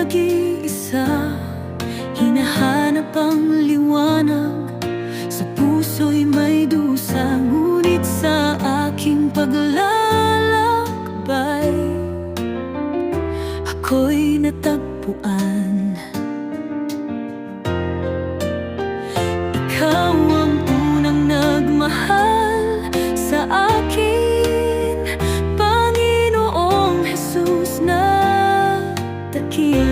nag-iisa Hinahanap ang liwanag. Sa puso'y may dusa Ngunit sa aking paglalakbay Ako'y natagpuan. Ikaw ang unang nagmahal sa akin Panginoong Jesus na takil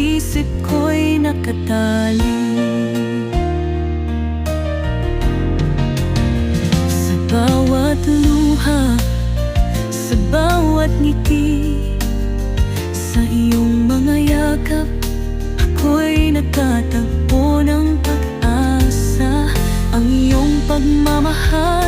isip ko'y nakatali. Sa bawat luha, sa bawat ngiti Sa iyong mga yakap, ako'y natatagpo ng pag-asa. Ang iyong pagmamahal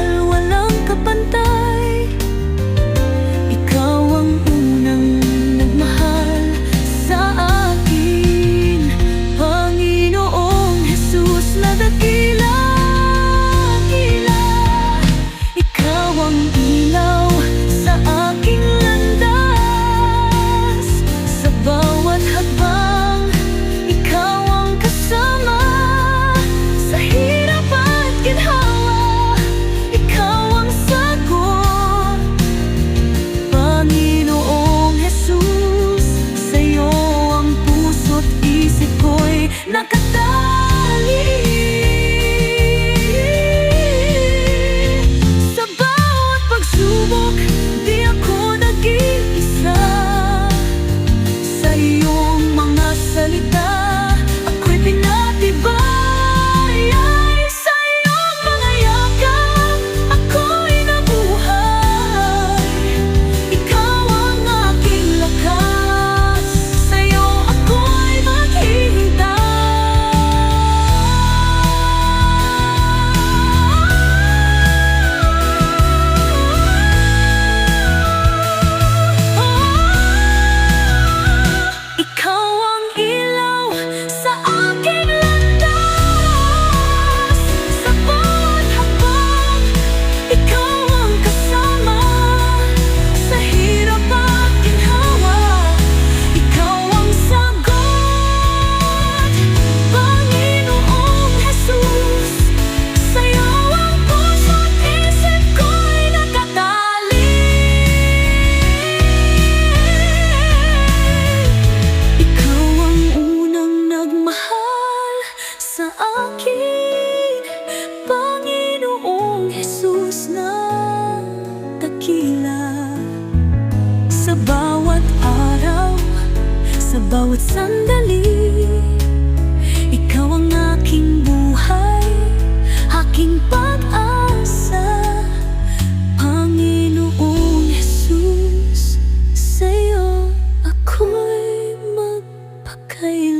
you. bawat sandali. Ikaw ang aking buhay, aking pag-asa. Panginoong Jesus, sa'yo ako'y magpakaya